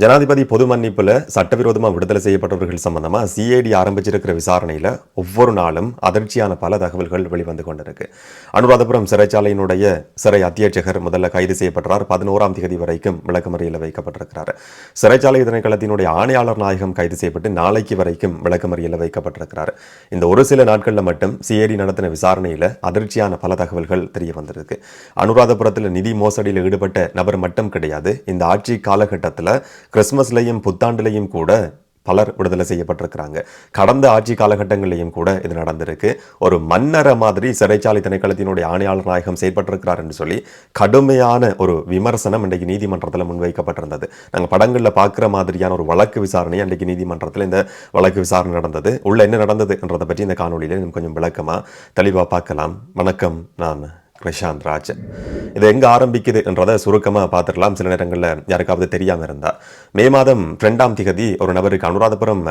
ஜனாதிபதி பொது மன்னிப்பில் சட்டவிரோதமாக விடுதலை செய்யப்பட்டவர்கள் சம்பந்தமாக சிஐடி ஆரம்பிச்சிருக்கிற விசாரணையில் ஒவ்வொரு நாளும் அதிர்ச்சியான பல தகவல்கள் வெளிவந்து கொண்டிருக்கு. அனுராதபுரம் சிறைச்சாலையினுடைய சிறை அத்தியட்சகர் முதல்ல கைது செய்யப்பட்டார் பதினோராம் தேதி வரைக்கும் விளக்கமறியில் வைக்கப்பட்டிருக்கிறார். சிறைச்சாலை திணைக்களத்தினுடைய ஆணையாளர் நாயகம் கைது செய்யப்பட்டு நாளைக்கு வரைக்கும் விளக்கமறியில் வைக்கப்பட்டிருக்கிறார். இந்த ஒரு சில நாட்களில் மட்டும் சிஐடி நடத்தின விசாரணையில் அதிர்ச்சியான பல தகவல்கள் தெரிய வந்திருக்கு. அனுராதபுரத்தில் நிதி மோசடியில் ஈடுபட்ட நபர் மட்டும் கிடையாது. இந்த ஆட்சி காலகட்டத்தில் கிறிஸ்மஸ்லையும் புத்தாண்டுலையும் கூட பலர் விடுதலை செய்யப்பட்டிருக்கிறாங்க. கடந்த ஆட்சி காலகட்டங்களிலையும் கூட இது நடந்திருக்கு. ஒரு மன்னரை மாதிரி சிறைச்சாலை திணைக்களத்தினுடைய ஆணையாளர் நாயகம் செயற்பட்டிருக்கிறார் என்று சொல்லி கடுமையான ஒரு விமர்சனம் இன்றைக்கு நீதிமன்றத்தில் முன்வைக்கப்பட்டிருந்தது. நாங்கள் படங்களில் பார்க்குற மாதிரியான ஒரு வழக்கு விசாரணை அன்றைக்கு நீதிமன்றத்தில் இந்த வழக்கு விசாரணை நடந்தது. உள்ள என்ன நடந்தது என்றதை பற்றி இந்த காணொலியில் இன்னும் கொஞ்சம் விளக்கமாக தெளிவாக பார்க்கலாம். வணக்கம் நான் பிரசாந்த் ராஜ். இது எங்கே ஆரம்பிக்குது என்றதை சுருக்கமாக பார்த்துக்கலாம் சில நேரங்களில் யாருக்காவது தெரியாமல் இருந்தா. மே மாதம் ரெண்டாம் திகதி ஒரு நபருக்கு அனுராதபுரம்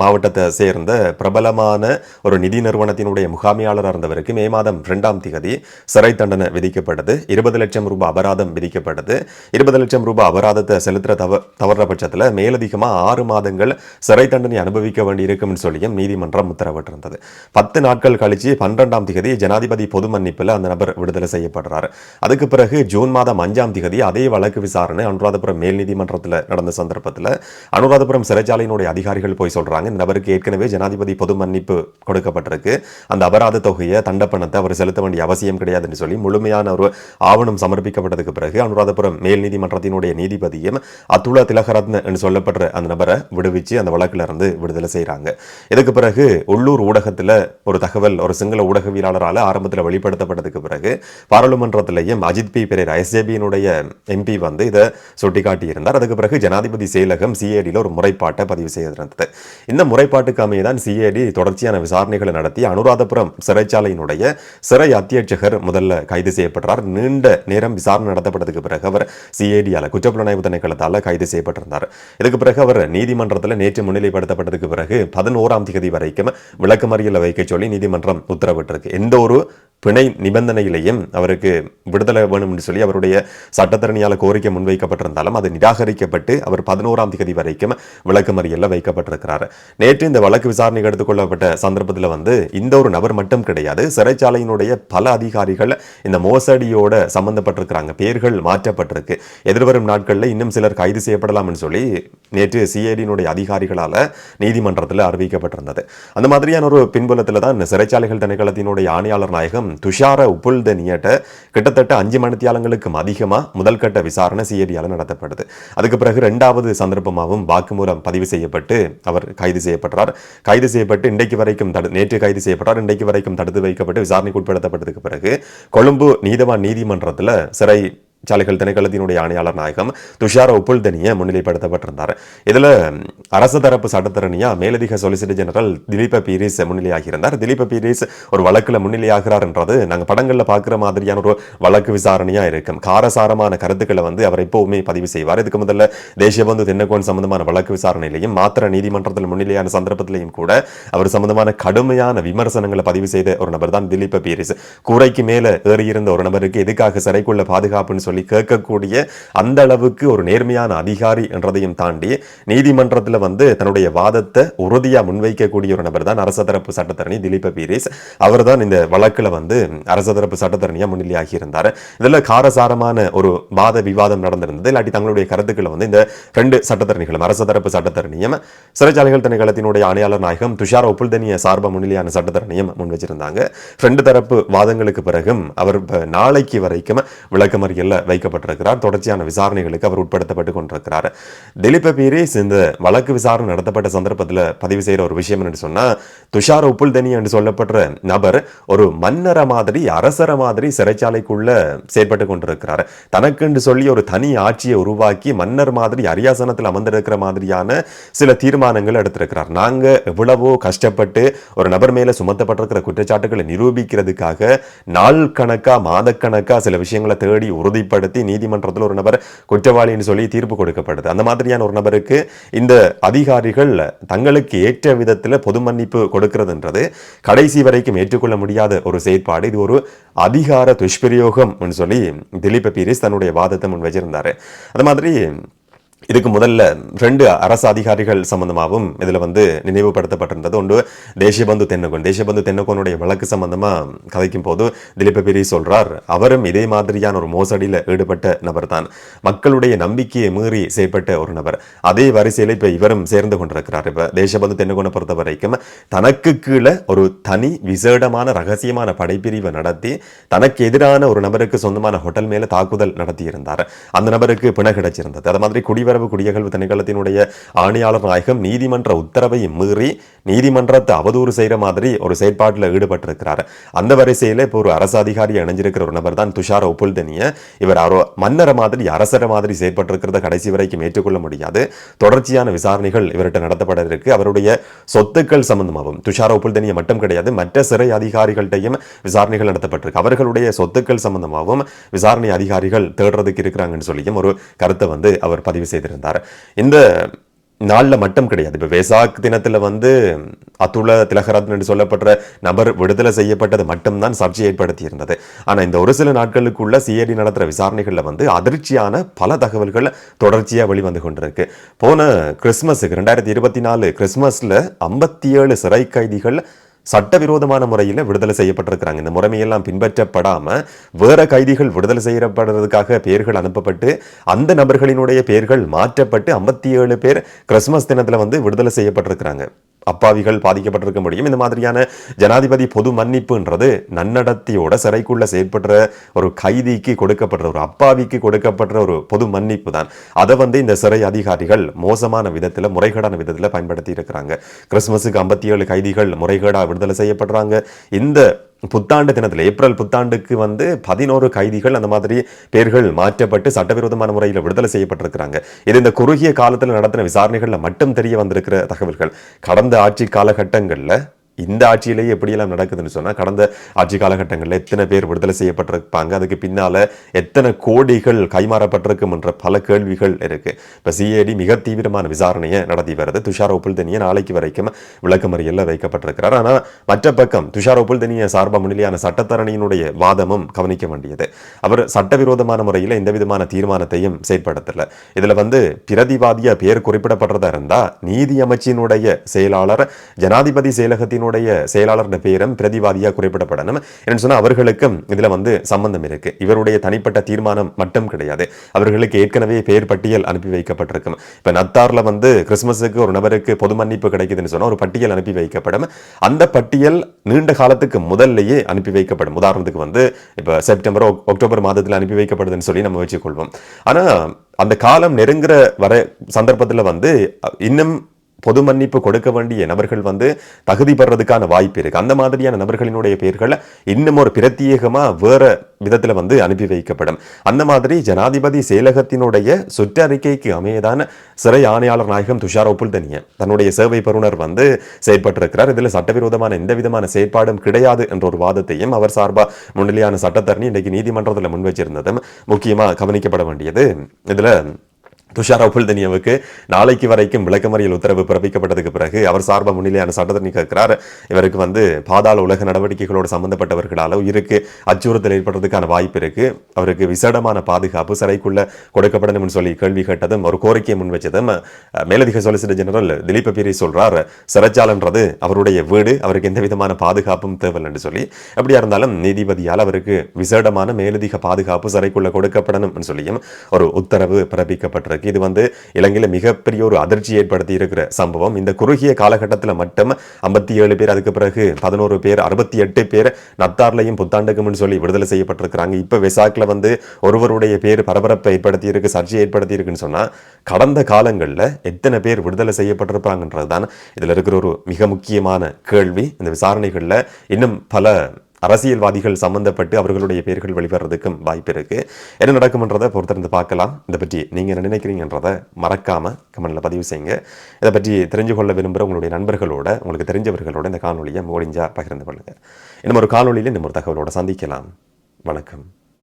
மாவட்டத்தை சேர்ந்த பிரபலமான ஒரு நிதி நிறுவனத்தினுடைய முகாமியாளர் இருந்தவருக்கு மே மாதம் ரெண்டாம் திகதி சிறை தண்டனை விதிக்கப்பட்டது. இருபது லட்சம் ரூபாய் அபராதம் விதிக்கப்பட்டது. இருபது லட்சம் ரூபாய் அபராதத்தை செலுத்துற தவ தவற பட்சத்தில் மேலதிகமாக ஆறு மாதங்கள் சிறை தண்டனை அனுபவிக்க வேண்டியிருக்கும்னு சொல்லியும் நீதிமன்றம் உத்தரவிட்டிருந்தது. பத்து நாட்கள் கழிச்சு பன்னிரெண்டாம் திகதி ஜனாதிபதி பொது மன்னிப்பில் அந்த நபர் விடுதலை செய்யப்படுறார். அதுக்கு பிறகு ஜூன் மாதம் அஞ்சாம் திகதி அதே வழக்கு விசாரணை அனுராதபுரம் மேல் நீதிமன்றத்தில் நடந்த சந்தர்ப்பத்தில் அனுராதபுரம் சிறைச்சாலையினுடைய அதிகாரிகள் போய் சொல்றாங்க இந்த நபருக்கு ஏற்கனவே ஜனாதிபதி பொது மன்னிப்பு கொடுக்கப்பட்டிருக்கு. அந்த அபராத தொகையை தண்டப்பணத்தை அவர் செலுத்த வேண்டிய அவசியம் கிடையாதுன்னு சொல்லி முழுமையான ஒரு ஆவணம் சமர்ப்பிக்கப்பட்டதுக்கு பிறகு அனுராதபுரம் மேல் நீதிமன்றத்தினுடைய நீதிபதியும் அத்துலா திலகரத்ன என்று சொல்லப்படுற அந்த நபரை விடுவிச்சு அந்த வழக்குல இருந்து விடுதலை செய்கிறாங்க இதுக்கு பிறகு உள்ளூர் ஊடகத்தில் ஒரு தகவல் ஒரு சிங்கள ஊடகவியலாளரால் ஆரம்பத்தில் வெளிப்படுத்தப்பட்டதுக்கு பிறகு பாராளுமன்றத்திலையும் அஜித் பி பெரேரா எஸ்ஜேபியினுடைய எம்பி வந்து இதை சுட்டிக்காட்டியிருந்தார். அதுக்கு பிறகு ஜனாதிபதி செயலகம் சிஏடியில் ஒரு முறைப்பாட்டை பதிவு செய்திருந்தது. இந்த முறைப்பாட்டுக்கு அமையதான் சிஏடி தொடர்ச்சியான விசாரணைகளை நடத்தி அனுராதபுரம் சிறைச்சாலையினுடைய சிறை அத்தியட்சகர் முதல்ல கைது செய்யப்படுறார். நீண்ட நேரம் விசாரணை நடத்தப்பட்டதுக்கு பிறகு அவர் சிஐடியால் குற்றப்புலனாய்வு திணைக்களத்தால் கைது செய்யப்பட்டிருந்தார். இதுக்கு பிறகு அவர் நீதிமன்றத்தில் நேற்று முன்னிலைப்படுத்தப்பட்டதுக்கு பிறகு பதினோராம் தேதி வரைக்கும் விளக்கமறியல வைக்க சொல்லி நீதிமன்றம் உத்தரவிட்டிருக்கு. எந்த ஒரு பிணை நிபந்தனையிலையும் அவருக்கு விடுதலை வேணும் என்று சொல்லி அவருடைய சட்டத்தரணியால் கோரிக்கை முன்வைக்கப்பட்டிருந்தாலும் அது நிராகரிக்கப்பட்டு அவர் பதினோராம் தேதி வரைக்கும் விளக்கமறியலில் வைக்கப்பட்டிருக்கிறார். நேற்று இந்த வழக்கு விசாரணைக்கு எடுத்துக்கொள்ளப்பட்ட சந்தர்ப்பத்தில் வந்து இந்த ஒரு நபர் மட்டும் கிடையாது சிறைச்சாலையினுடைய பல அதிகாரிகள் இந்த மோசடியோட சம்பந்தப்பட்டிருக்கிறாங்க. பேர்கள் மாற்றப்பட்டிருக்கு. எதிர்வரும் நாட்களில் இன்னும் சிலர் கைது செய்யப்படலாம்னு சொல்லி நேற்று சிஐடியினுடைய அதிகாரிகளால் நீதிமன்றத்தில் அறிவிக்கப்பட்டிருந்தது. அந்த மாதிரியான ஒரு பின்புலத்தில் தான் சிறைச்சாலைகள் திணைக்களத்தினுடைய ஆணையாளர் நாயகம் துஷார உப்புல்தனியட்ட கிட்டத்தட்ட அஞ்சு மணித்தியாலங்களுக்கும் அதிகமாக முதல் கட்ட விசாரணை சிஐடியால் நடத்தப்படுது. அதுக்கு பிறகு ரெண்டாவது சந்தர்ப்பமாகவும் வாக்குமூலம் பதிவு செய்யப்பட்டு அவர் கைது செய்யப்பட்டார் கைது செய்யப்பட்டு இன்றைக்கு வரைக்கும் தடு நேற்று கைது செய்யப்பட்டார். இன்றைக்கு வரைக்கும் தடுத்து வைக்கப்பட்டு விசாரணைக்கு உட்படுத்தப்பட்டதுக்கு பிறகு கொழும்பு நீதவான் நீதிமன்றத்தில் சிறை சாலைகள் திணைக்களத்தினுடைய ஆணையாளர் நாயகம் துஷார உப்புல்தனிய முன்னிலைப்படுத்தப்பட்டிருந்தார். இதுல அரசு தரப்பு சட்டத்தரணியா மேலதிக சொலிசிட்டர் ஜெனரல் திலீப பீரிஸ் முன்னிலையாகியிருந்தார். திலீப பீரிஸ் ஒரு வழக்கில் முன்னிலையாகிறார் என்றது நாங்க படங்களில் பார்க்குற மாதிரியான ஒரு வழக்கு விசாரணையா இருக்கும். காரசாரமான கருத்துக்களை வந்து அவர் எப்போவுமே பதிவு செய்வார். இதுக்கு முதல்ல தேசியபந்து தென்னகோன் சம்பந்தமான வழக்கு விசாரணையிலையும் மாத்திர நீதிமன்றத்தில் முன்னிலையான சந்தர்ப்பத்திலையும் கூட அவர் சம்பந்தமான கடுமையான விமர்சனங்களை பதிவு செய்த ஒரு நபர் தான் திலீப பீரிஸ். கூரைக்கு மேல ஏறியிருந்த ஒரு நபருக்கு எதுக்காக சிறைக்குள்ள பாதுகாப்புன்னு சொல்லி சொல்லி கேட்கக்கூடிய அந்த அளவுக்கு ஒரு நேர்மையான அதிகாரி என்றதையும் தாண்டி நீதிமன்றத்தில் வந்து தன்னுடைய வாதத்தை உறுதியாக முன்வைக்கக்கூடிய ஒரு நபர் தான் அரச தரப்பு சட்டத்தரணி திலீப பீரிஸ். அவர் தான் இந்த வழக்கில் வந்து அரச தரப்பு சட்டத்தரணியாக முன்னிலையாகி இருந்தார். இதில் காரசாரமான ஒரு வாத விவாதம் நடந்திருந்தது. இல்லாட்டி தங்களுடைய கருத்துக்களை வந்து இந்த ரெண்டு சட்டத்தரணிகளும் அரச தரப்பு சட்டத்தரணியும் சிறைச்சாலைகள் திணைக்களத்தினுடைய ஆணையாளர் நாயகம் துஷார் ஒப்புல்தனிய சார்ப முன்னிலையான சட்டத்தரணியும் முன் வச்சிருந்தாங்க ரெண்டு தரப்பு வாதங்களுக்கு பிறகும் அவர் நாளைக்கு வரைக்கும் விளக்கமறியல்ல வைக்கப்பட்டிருக்கிறார். தொடர்ச்சியான விசாரணைகளுக்கு அவர் உட்படுத்தப்பட்டு கொண்டிருக்கிறார். திலீப பீரிஸ் இந்த வழக்கு விசாரணை நடத்தப்பட்ட சந்தர்ப்பத்தில் பதிவு செய்யற ஒரு விஷயம் என்று சொன்னால் துஷார உப்புல்தனி என்று சொல்லப்படுற நபர் ஒரு மன்னர மாதிரி அரசர மாதிரி சிறைச்சாலைக்குள்ள செயற்பட்டு கொண்டிருக்கிறார். தனக்கென்று சொல்லி ஒரு தனி ஆட்சியை உருவாக்கி மன்னர் மாதிரி அரியாசனத்தில் அமர்ந்திருக்கிற மாதிரியான சில தீர்மானங்கள் எடுத்திருக்கிறார். நாங்க எவ்வளவோ கஷ்டப்பட்டு ஒரு நபர் மேல சுமத்தப்பட்டிருக்கிற குற்றச்சாட்டுகளை நிரூபிக்கிறதுக்காக நாள் கணக்கா மாதக்கணக்கா சில விஷயங்களை தேடி உறுதி வெளிப்படுத்தி நீதிமன்றத்தில் ஒரு நபர் குற்றவாளின்னு சொல்லி தீர்ப்பு கொடுக்கப்படுது. அந்த மாதிரியான ஒரு நபருக்கு இந்த அதிகாரிகள் தங்களுக்கு ஏற்ற விதத்தில் பொது மன்னிப்பு கொடுக்கிறதுன்றது கடைசி வரைக்கும் ஏற்றுக்கொள்ள முடியாத ஒரு செயற்பாடு. இது ஒரு அதிகார துஷ்பிரயோகம் சொல்லி திலீப பீரிஸ் தன்னுடைய வாதத்தை முன் வச்சிருந்தார் அது மாதிரி இதுக்கு முதல்ல ரெண்டு அரசு அதிகாரிகள் சம்பந்தமாகவும் இதில் வந்து நினைவுபடுத்தப்பட்டிருந்தது. ஒன்று தேசியபந்து தென்னகோன். தேசியபந்து தென்னகோனுடைய வழக்கு சம்பந்தமாக கதைக்கும் போது திலீப பெரி சொல்றார் அவரும் இதே மாதிரியான ஒரு மோசடியில் ஈடுபட்ட நபர் தான் மக்களுடைய நம்பிக்கையை மீறி செயற்பட்ட ஒரு நபர். அதே வரிசையில் இப்போ இவரும் சேர்ந்து கொண்டிருக்கிறார். இப்போ தேசபந்து தென்னகோனை பொறுத்த வரைக்கும் தனக்கு கீழே ஒரு தனி விசேடமான ரகசியமான படைப்பிரிவை நடத்தி தனக்கு எதிரான ஒரு நபருக்கு சொந்தமான ஹோட்டல் மேலே தாக்குதல் நடத்தியிருந்தார். அந்த நபருக்கு பிண கிடைச்சிருந்தது. அது மாதிரி குடி குடிவரவு குடியகழ்வு திணைக்களத்தினுடைய ஆணையாளர் நாயகம் நீதிமன்ற உத்தரவை மீறி நீதிமன்றத்தை அவதூறு செய்கிற மாதிரி ஒரு செயற்பாட்டில் ஈடுபட்டிருக்கிறார். அந்த வரிசையில் இப்போ ஒரு அரசு அதிகாரி இணைஞ்சிருக்கிற ஒரு நபர் தான் துஷார் ஒப்புல்தனிய இவர் அரோ மன்னர மாதிரி அரசர மாதிரி செயற்பட்டிருக்கிறத கடைசி வரைக்கும் ஏற்றுக்கொள்ள முடியாது. தொடர்ச்சியான விசாரணைகள் இவர்கிட்ட நடத்தப்பட இருக்கு. அவருடைய சொத்துக்கள் சம்பந்தமாகவும் துஷார் ஒப்புல்தனிய மட்டும் கிடையாது மற்ற சிறை அதிகாரிகள்கிட்டையும் விசாரணைகள் நடத்தப்பட்டிருக்கு. அவர்களுடைய சொத்துக்கள் சம்பந்தமாகவும் விசாரணை அதிகாரிகள் தேடுறதுக்கு இருக்கிறாங்கன்னு சொல்லியும் ஒரு கருத்தை வந்து அவர் பதிவு செய்திருந்தார். இந்த நாளில் மட்டும் கிடையாது. இப்போ வேசாக் தினத்தில் வந்து அதுல திலகரத்ன என்று சொல்லப்பட்ட நபர் விடுதலை செய்யப்பட்டது மட்டும்தான் சர்ச்சை ஏற்படுத்தி இருந்தது ஆனால் இந்த ஒரு சில நாட்களுக்குள்ள சிஐடி நடத்துகிற விசாரணைகளில் வந்து அதிர்ச்சியான பல தகவல்கள் தொடர்ச்சியாக வெளிவந்து கொண்டிருக்கு. போன கிறிஸ்மஸுக்கு ரெண்டாயிரத்தி இருபத்தி நாலு கிறிஸ்மஸில் ஐம்பத்தி ஏழு சிறை கைதிகள் சட்டவிரோதமான முறையில் விடுதலை செய்யப்பட்டிருக்கிறாங்க. இந்த முறைமையெல்லாம் பின்பற்றப்படாம வேற கைதிகள் விடுதலை செய்யப்படுறதுக்காக பெயர்கள் அனுப்பப்பட்டு அந்த நபர்களினுடைய பெயர்கள் மாற்றப்பட்டு ஐம்பத்தி ஏழு பேர் கிறிஸ்மஸ் தினத்துல வந்து விடுதலை செய்யப்பட்டிருக்கிறாங்க. அப்பாவிகள் பாதிக்கப்பட்டிருக்க முடியும் இந்த மாதிரியான ஜனாதிபதி பொது மன்னிப்புன்றது நன்னடத்தையோட சிறைக்குள்ள செயற்படுற ஒரு கைதிக்கு கொடுக்கப்படுற ஒரு அப்பாவிக்கு கொடுக்கப்படுற ஒரு பொது மன்னிப்பு தான். அதை வந்து இந்த சிறை அதிகாரிகள் மோசமான விதத்தில் முறைகேடான விதத்தில் பயன்படுத்தி இருக்கிறாங்க கிறிஸ்துமஸுக்கு ஐம்பத்தி ஏழு கைதிகள் முறைகேடாக விடுதலை செய்யப்படுறாங்க. இந்த புத்தாண்டு தினத்தில் ஏப்ரல் புத்தாண்டுக்கு வந்து பதினோரு கைதிகள் அந்த மாதிரி பேர்கள் மாற்றப்பட்டு சட்டவிரோதமான முறையில் விடுதலை செய்யப்பட்டிருக்கிறாங்க. இது இந்த குறுகிய காலத்தில் நடத்தின விசாரணைகளில் மட்டும் தெரிய வந்திருக்கிற தகவல்கள். கடந்த ஆட்சி காலகட்டங்களில் இந்த ஆட்சியிலேயே எப்படியெல்லாம் நடக்குதுன்னு சொன்னால் கடந்த ஆட்சி காலகட்டங்களில் எத்தனை பேர் விடுதலை செய்யப்பட்டிருப்பாங்க அதுக்கு பின்னால எத்தனை கோடிகள் கைமாறப்பட்டிருக்கும் என்ற பல கேள்விகள் இருக்குது இப்போ சிஏடி மிக தீவிரமான விசாரணையை நடத்தி வருது. துஷார் ஒப்புல்தனியை நாளைக்கு வரைக்கும் விளக்கமறியலில் வைக்கப்பட்டிருக்கிறார். ஆனால் மற்ற பக்கம் துஷார் ஒப்புல்தனிய சார்ப முன்னிலையான சட்டத்தரணியினுடைய வாதமும் கவனிக்க வேண்டியது. அவர் சட்டவிரோதமான முறையில் எந்த விதமான தீர்மானத்தையும் செயற்படுத்தலை. இதுல வந்து பிரதிவாதியா பேர் குறிப்பிடப்படுறதா இருந்தா நீதி அமைச்சினுடைய செயலாளர் ஜனாதிபதி செயலகத்தினுடைய செயலாளர் பேரும் பிரதிவாதியாக குறிப்பிடப்படணும். என்று சொன்னால் அவர்களுக்கும் இதில் வந்து சம்பந்தம் இருக்கு. இவருடைய தனிப்பட்ட தீர்மானம் மட்டும் கிடையாது. அவர்களுக்கு ஏற்கனவே பெயர் பட்டியல் அனுப்பி வைக்கப்பட்டிருக்கும். இப்போ நத்தாரில் வந்து கிறிஸ்துமஸுக்கு ஒரு நபருக்கு பொது மன்னிப்பு கிடைக்குதுன்னு சொன்னால் ஒரு பட்டியல் அனுப்பி வைக்கப்படும். அந்த பட்டியல் நீண்ட காலத்துக்கு முதல்லையே அனுப்பி வைக்கப்படும். உதாரணத்துக்கு வந்து இப்போ செப்டம்பர் அக்டோபர் மாதத்தில் அனுப்பி வைக்கப்படுதுன்னு சொல்லி நம்ம வச்சுக்கொள்வோம். ஆனால் அந்த காலம் நெருங்குற வர சந்தர்ப்பத்தில் வந்து இன்னும் பொது மன்னிப்பு கொடுக்க வேண்டிய நபர்கள் வந்து தகுதி பெறதுக்கான வாய்ப்பு இருக்கு. அந்த மாதிரியான நபர்களினுடைய பெயர்களை இன்னும் ஒரு பிரத்யேகமாக வேற விதத்தில் வந்து அனுப்பி வைக்கப்படும். அந்த மாதிரி ஜனாதிபதி செயலகத்தினுடைய சுற்றறிக்கைக்கு அமையதான சிறை ஆணையாளர் நாயகம் துஷார் ஒப்புல்தனிய தன்னுடைய சேவை பெறுநர் வந்து செயற்பட்டிருக்கிறார். இதில் சட்டவிரோதமான எந்த விதமான செயற்பாடும் கிடையாது என்ற ஒரு வாதத்தையும் அவர் சார்பாக முன்னிலையான சட்டத்தரணி இன்றைக்கு நீதிமன்றத்தில் முன்வச்சிருந்ததும் முக்கியமாக கவனிக்கப்பட வேண்டியது. இதில் துஷார் அபுல்தனியவுக்கு நாளைக்கு வரைக்கும் விளக்கமறியல் உத்தரவு பிறப்பிக்கப்பட்டதுக்கு பிறகு அவர் சார்பா முன்னிலையான சட்டத்தரணி கேட்கிறார். இவருக்கு வந்து பாதாள உலக நடவடிக்கைகளோடு சம்பந்தப்பட்டவர்களால் உயிருக்கு அச்சுறுத்தல் ஏற்படுறதுக்கான வாய்ப்பு இருக்கு. அவருக்கு விசேடமான பாதுகாப்பு சிறைக்குள்ள கொடுக்கப்படணும்னு சொல்லி கேள்வி கேட்டதும் ஒரு கோரிக்கையை முன் வச்சதும் மேலதிக சொலிசிட்டர் ஜெனரல் திலீப பிரி சொல்றார். சிறைச்சாலன்றது அவருடைய வீடு அவருக்கு எந்த விதமான பாதுகாப்பும் தேவையில்லைன்னு சொல்லி. அப்படியா இருந்தாலும் நீதிபதியால் அவருக்கு விசேடமான மேலதிக பாதுகாப்பு சிறைக்குள்ள கொடுக்கப்படணும்னு சொல்லியும் ஒரு உத்தரவு பிறப்பிக்கப்பட்டிருக்கு. இது வந்து இலங்கையில் மிகப்பெரிய ஒரு அதிர்ச்சி ஏற்படுத்தி இருக்கிற சம்பவம். இந்த குறுகிய காலகட்டத்தில் மட்டும் ஐம்பத்தி ஏழு பேர் அதுக்கு பிறகு பதினோரு பேர் அறுபத்தி எட்டு பேர் நத்தார்லையும் புத்தாண்டுக்கும்னு சொல்லி விடுதலை செய்யப்பட்டிருக்கிறாங்க. இப்போ வெசாக்கில் வந்து ஒருவருடைய பேர் பரபரப்பை ஏற்படுத்தி இருக்கு சர்ச்சை ஏற்படுத்தி இருக்குன்னு சொன்னால் கடந்த காலங்களில் எத்தனை பேர் விடுதலை செய்யப்பட்டிருப்பாங்கன்றது தான் இதில் இருக்கிற ஒரு மிக முக்கியமான கேள்வி. இந்த விசாரணைகளில் இன்னும் பல அரசியல்வாதிகள் சம்பந்தப்பட்டு அவர்களுடைய பெயர்கள் வெளிவரதுக்கும் வாய்ப்பு இருக்கு. என்ன நடக்கும்ன்றதை பொறுத்திருந்து பார்க்கலாம். இதை பற்றி நீங்கள் என்ன நினைக்கிறீங்கன்றதை மறக்காம கமெண்டில் பதிவு செய்யுங்க. இதை பற்றி தெரிஞ்சு கொள்ள விரும்புகிற உங்களுடைய நண்பர்களோட உங்களுக்கு தெரிஞ்சவர்களோட இந்த காணொலியை முடிஞ்சா பகிர்ந்து கொள்ளுங்க. இன்னும் ஒரு காணொலியில் இன்னும் ஒரு தகவலோட சந்திக்கலாம். வணக்கம்.